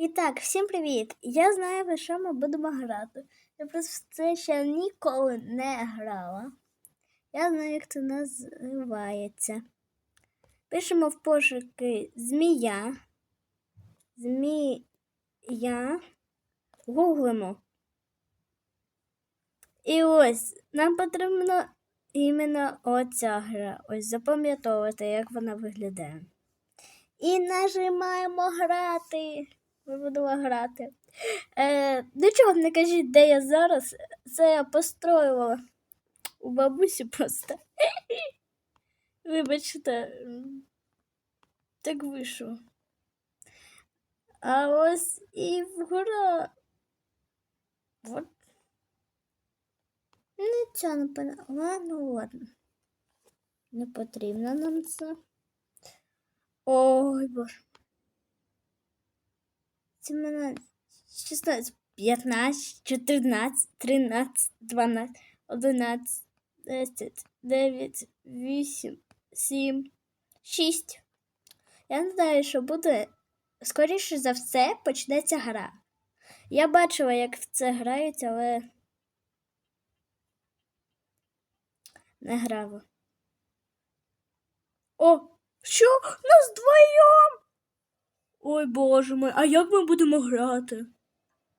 І так, всім привіт! Я знаю, про що ми будемо грати. Я просто в це ще ніколи не грала. Я знаю, як це називається. Пишемо в пошуки змія. Змія. Гуглимо. І ось нам потрібно іменно оця гра. Ось запам'ятовувати, як вона виглядає. І нажимаємо грати. Будемо грати. Е, нічого не кажіть, де я зараз. Це я построїла у бабусі просто. Вибачте, так вийшло. А ось і вгора. Вот. Нічого не поняла. Ладно, ладно. Не потрібно нам це. Ой, боже. 17, 16, 15, 14, 13, 12, 11, 10, 9, 8, 7, 6. Я знаю, що буде. Скоріше за все почнеться гра. Я бачила, як в це грають, але не грала. О, що? Нас двоєм? Ой, боже мой, а як ми будемо грати?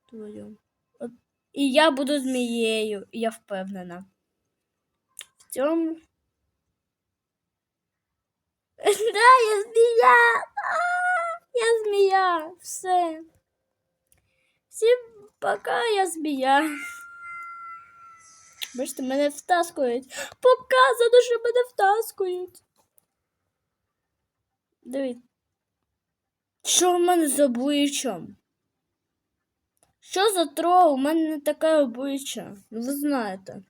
Вдвоєм. От, і я буду змією, я впевнена. В цьому. Да, я змія! Я змія! Все. Всім пока, я змія. Бачите, мене втаскують. Показано, що мене втаскують. Дивіться. Що в мене з обличчям? Що за трол? У мене не таке обличчя. Ну, ви знаєте.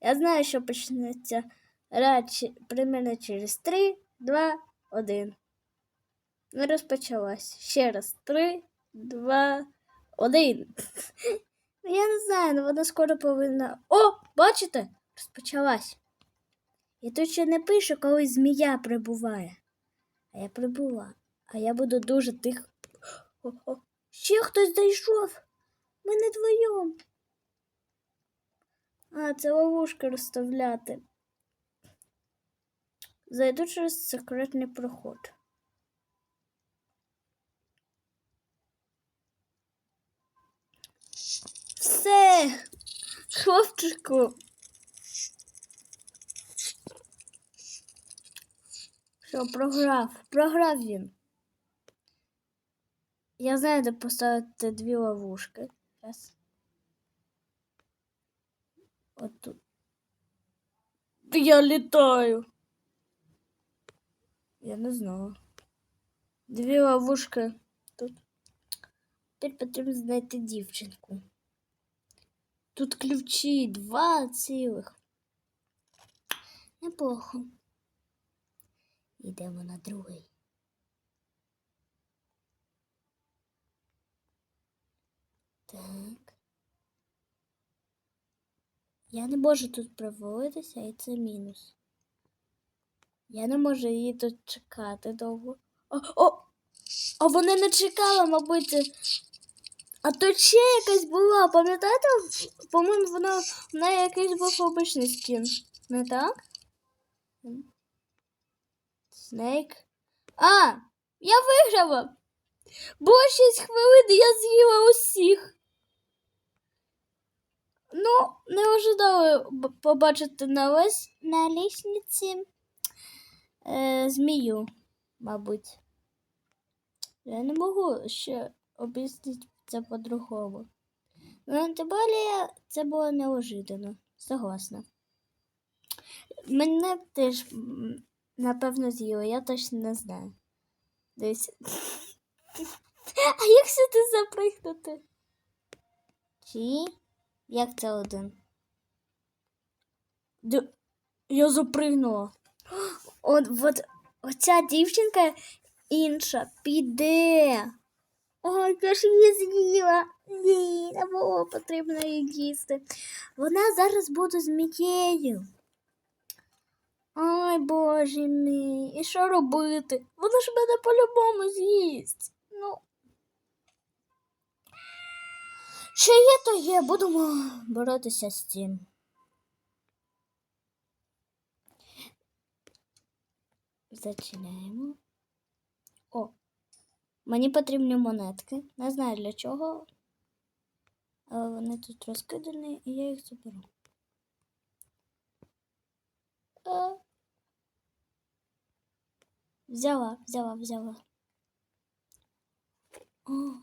Я знаю, що почнеться радше примерно через 3, 2, 1. Не розпочалась. Ще раз. 3, 2, 1. Я не знаю, але вона скоро повинна. О, бачите? Розпочалась. Я ще не пишу, коли змія прибуває. А я прибула. А я буду дуже о, ще хтось зайшов. Ми не двоєм. А, це ловушки розставляти. Зайду через секретний проход. Все, хлопчику. Що, програв? Програв він. Я знаю, де поставити дві ловушки. Раз. От тут. Я літаю. Я не знаю. Дві ловушки тут. Тепер потрібно знайти дівчинку. Тут ключі два цілих. Неплохо. Йдемо на другий. Так. Я не можу тут проводитися, і це мінус. Я не можу її тут чекати довго. О, о! А вони не чекали, мабуть. А тут ще якась була, пам'ятаєте? По-моєму, вона в неї якийсь був обичний скін. Не так? Снейк. А! Я виграла! Було 6 хвилин, я з'їла усіх. Ну, не ожидала б- побачити на лес на лісниці е, змію, мабуть. Я не можу ще об'яснити це по-другому. Ну, тим більше це було неожиданно. Согласна. Мене теж, напевно, з'їли, я точно не знаю. Десь. А як сюди запригнути? Чи? Як це один? Де... Я запригнула. От, от оця дівчинка інша піде. Ой, я ж її з'їла. Ні, не було потрібно її їсти. Вона зараз буде змією. Ай, боже мій, і що робити? Вона ж мене по-любому з'їсть. Ну. Що є, то є, будемо боротися з цим. Зачиняємо. О, мені потрібні монетки. Не знаю для чого. Але вони тут розкидані, і я їх заберу. Взяла, взяла, взяла. О,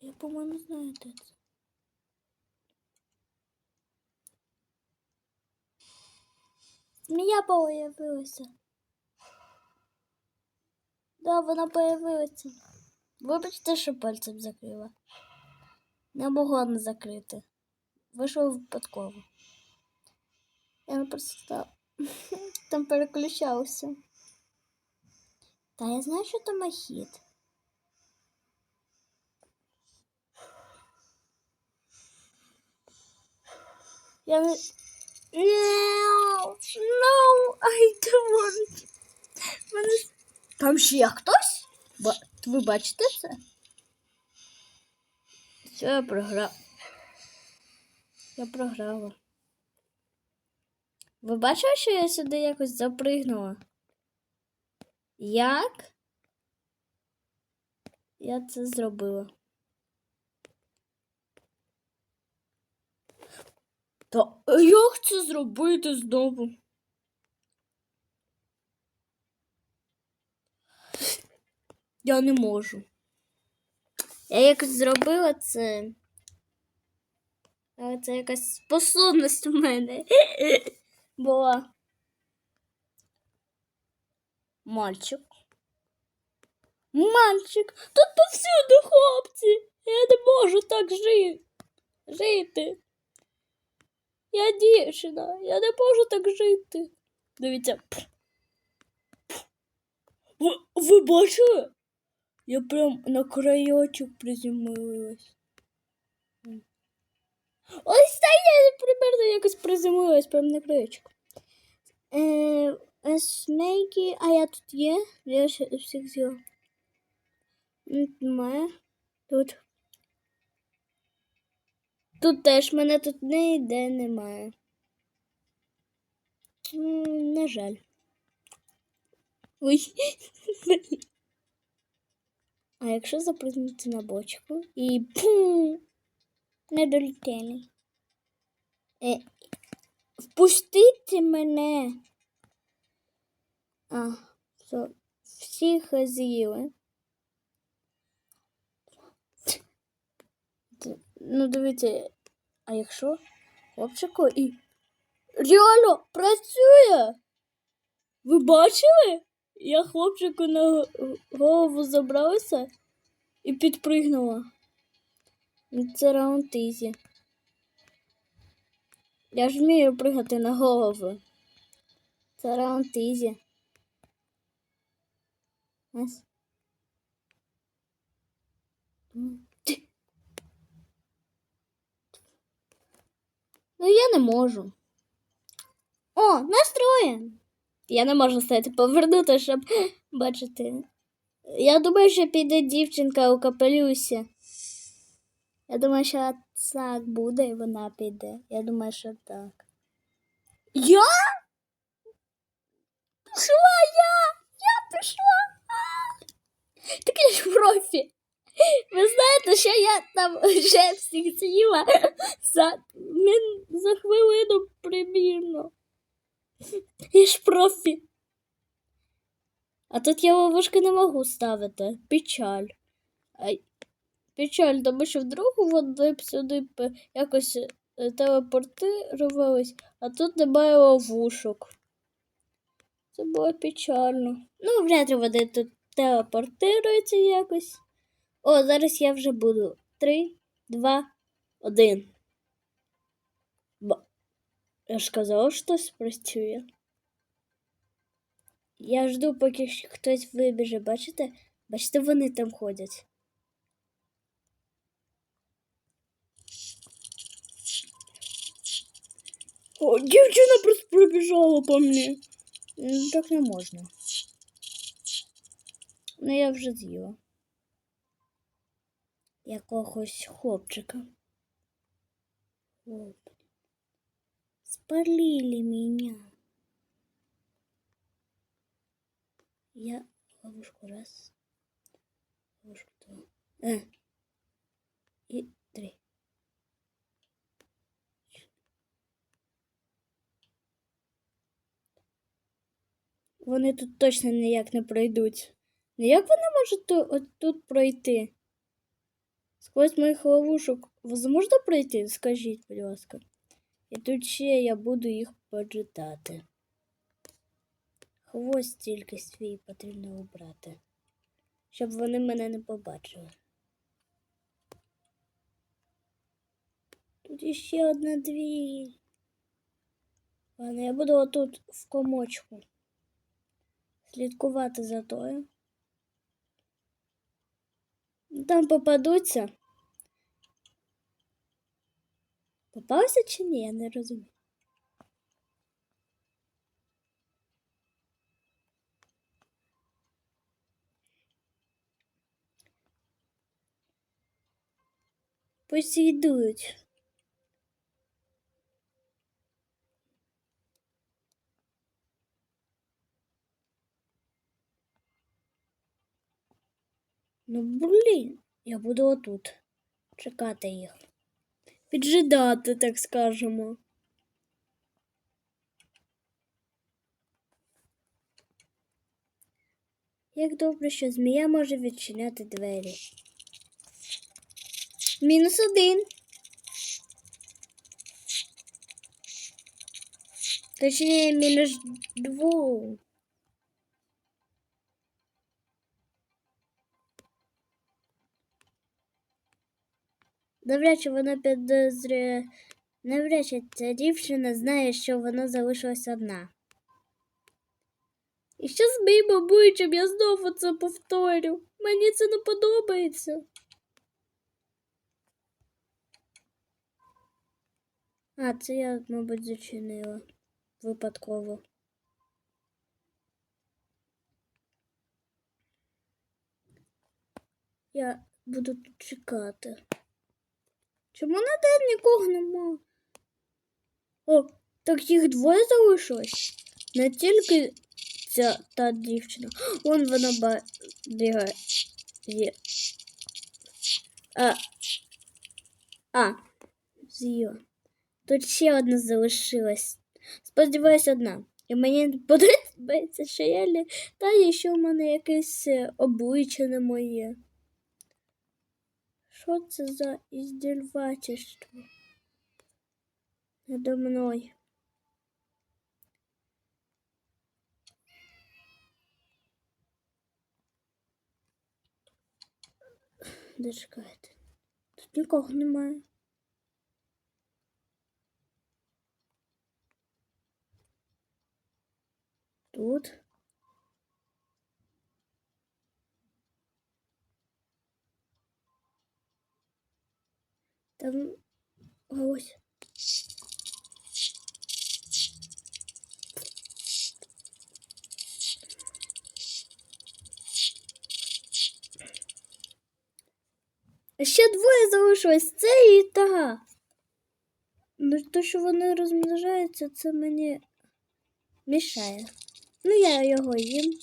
я, по-моєму, знаю, це. Змія появилася. Да, вона появилася. Вибачте, що пальцем закрила. Не могла не закрити. Вийшло випадково. Я просто там переключався. Та я знаю, що там ахіт. Я не... No, no, I don't want. Мене... Там ще є хтось? Ба... Ви бачите це? Все, я програв. Я програла. Ви бачили, що я сюди якось запригнула? Як? Я це зробила. Та як це зробити знову? Я не можу. Я якось зробила це. Але це якась способність у мене була. Мальчик. Мальчик. Тут повсюди хлопці. Я не можу так жити. жити. Я дівчина, я не можу так жити. Дивіться. Ви, ви бачили? Я прям на краєчок приземлилась. Ось та я примерно якось приземлилась прям на краєчок. Е, Снейки, а я тут є? Я ще всіх з'їла. Немає. Тут. Тут теж мене тут ніде немає. На жаль. Ой. А якщо запрыгнути на бочку і пум, не долетіли. Е, впустіть мене. А, все, всіх з'їли. Ну, дивіться, а якщо хлопчику і. Реально працює! Ви бачили? Я хлопчику на голову забралася і підпригнула. Ну, Це раунд ізі. Я ж вмію пригати на голову. Це раунд ізі. Ось. Ну я не можу. О, настроєн. Я не можу стати повернути, щоб бачити. Я думаю, що піде дівчинка у капелюсі. Я думаю, що так буде і вона піде. Я думаю, що так. Я? Пішла я! Я пішла! А! Так я ж профі. Ви знаєте, що я там вже всіх з'їла за, за хвилину примірно. Я ж профі. А тут я ловушки не можу ставити. Печаль. Печаль, тому що вдруг вони б сюди якось е, телепортувались, а тут немає ловушок. Це було печально. Ну, вряд ли вони тут телепортуються якось. О, зараз я вже буду. Три, два, один. Ба. Я ж казала, що спрацює. Я жду, поки хтось вибіже, бачите? Бачите, вони там ходять. О, дівчина просто пробіжала по мені. М, Так не можна. Ну, я вже з'їла. Якогось хлопчика. Оп. Спалили меня. Я ловушку раз. Ловушку два. Э. И Вони тут точно ніяк не пройдуть. Ну як вони можуть ту- от тут пройти? Сквозь моїх ловушок возможно пройти? Скажіть, будь ласка. І тут ще я буду їх поджидати. Хвост тільки свій потрібно обрати, щоб вони мене не побачили. Тут іще одна дві. Ладно, я буду отут в комочку слідкувати за тою. Там попадуться. Попався чи ні, я не розумію. Пусть Ну, блін, я буду отут чекати їх. Піджидати, так скажемо. Як добре, що змія може відчиняти двері. Мінус один. Точніше, мінус двох. Навряд чи вона підозрює. Навряд чи ця дівчина знає, що вона залишилась одна. І що з моїм обличчям я знову це повторю. Мені це не подобається. А, це я, мабуть, зачинила випадково. Я буду тут чекати. Чому на день нікого нема? О, так їх двоє залишилось. Не тільки ця та дівчина. Вон вона бігає. А. А. З'їла. Тут ще одна залишилась. Сподіваюсь, одна. І мені подобається, що я літаю, що в мене якесь е, обличчя не моє. Що це за іздільвательство? Надо мною. Де чекайте? Тут нікого немає. Тут. Там ось. Ще двоє залишилось це і та. Ну, то, що вони розмножаються, це мені мішає. Ну, я його їм.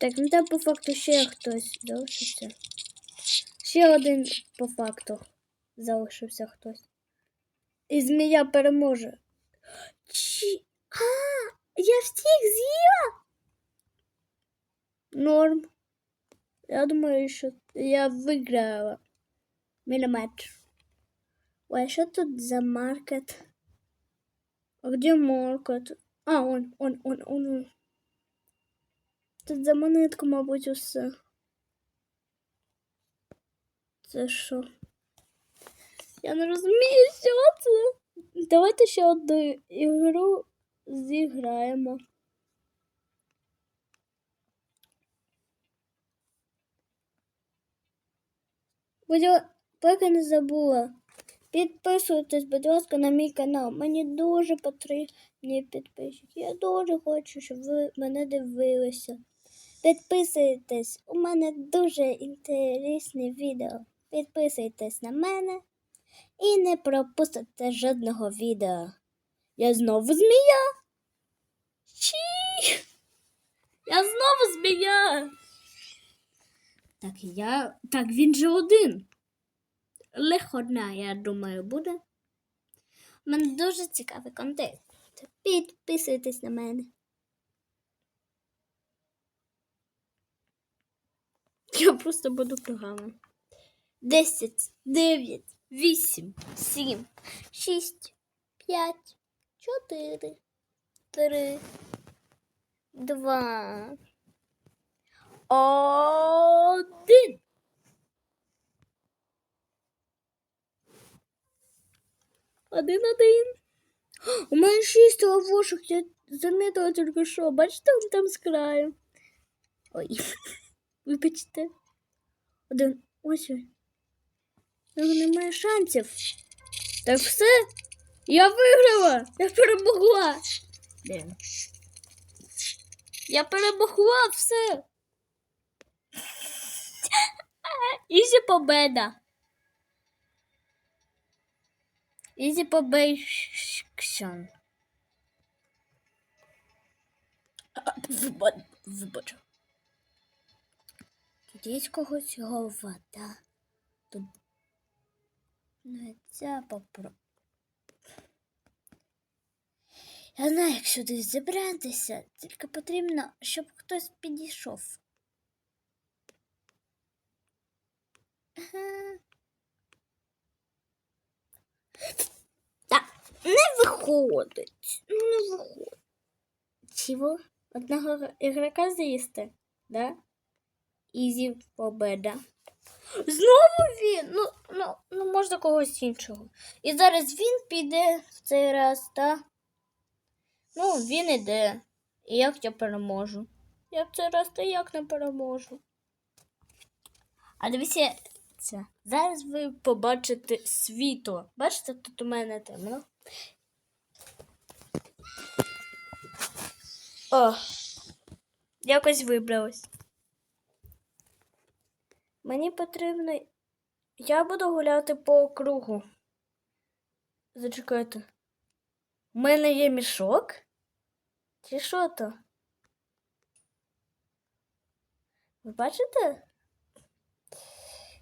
Так, ну там по факту ще хтось залишився. Ще один по факту залишився хтось. І змія переможе. Чи... А, я всіх з'їла? Норм. Я думаю, що я виграла. Міліметр. Ой, а що тут за маркет? А где маркет? А, он, он, он, он. Тут за монетку, мабуть, усе. Це що? Я не розумію, що це. Давайте ще одну ігру зіграємо. Поки не забула. Підписуйтесь, будь ласка, на мій канал. Мені дуже потрібні підписчики. Я дуже хочу, щоб ви мене дивилися. Підписуйтесь, у мене дуже інтересні відео. Підписуйтесь на мене і не пропустите жодного відео. Я знову змія. Чі! Я знову змія. Так я. Так він же один. Легко одна, я думаю, буде. У мене дуже цікавий контент. Підписуйтесь на мене. Я просто буду програми. 10, 9, 8, 7, 6, 5, 4, 3, 2, 1. Один один. У мене шість ловушок, я замітила тільки що. Бачите, он там з краю. Ой, вибачте. Один. Ось немає шансів. Так все. Я виграла! Я перемогла. Блін. Я перемогла все. Ізі победа. Ізі побейшн. Вибач. Тут є когось голова, да? Не ця попро. Я знаю, як сюди зібратися, тільки потрібно, щоб хтось підійшов. Так, не виходить. Не виходить. Чого? Одного ігрока з'їсти, да? Ізі победа. Знову він. Ну, ну, ну, можна когось іншого. І зараз він піде в цей раз, так? Ну, він іде. І як я переможу? Я в цей раз та як не переможу. А дивіться, це. зараз ви побачите світло. Бачите, тут у мене темно. О, якось вибралось. Мені потрібно. Я буду гуляти по округу. Зачекайте. У мене є мішок? Чи що то? Ви бачите?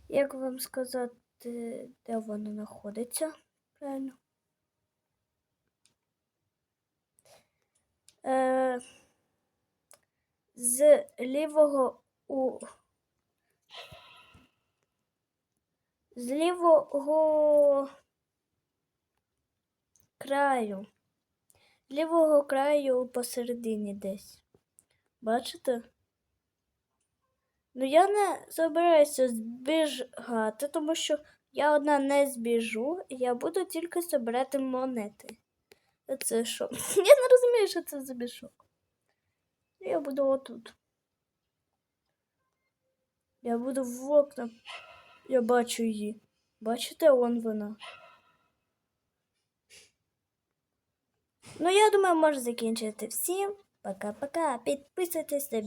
Як вам сказати, де воно знаходиться? Правильно. Е, з лівого у з лівого краю. З лівого краю посередині десь. Бачите? Ну, я не збираюся збіжати, тому що я одна не збіжу, я буду тільки збирати монети. Це що? Я не розумію, що це за мішок. Я буду отут. Я буду в окна. Я бачу її. Бачите, он вона. Ну, я думаю, можу закінчити всім. Пока-пока. Підписуйтесь на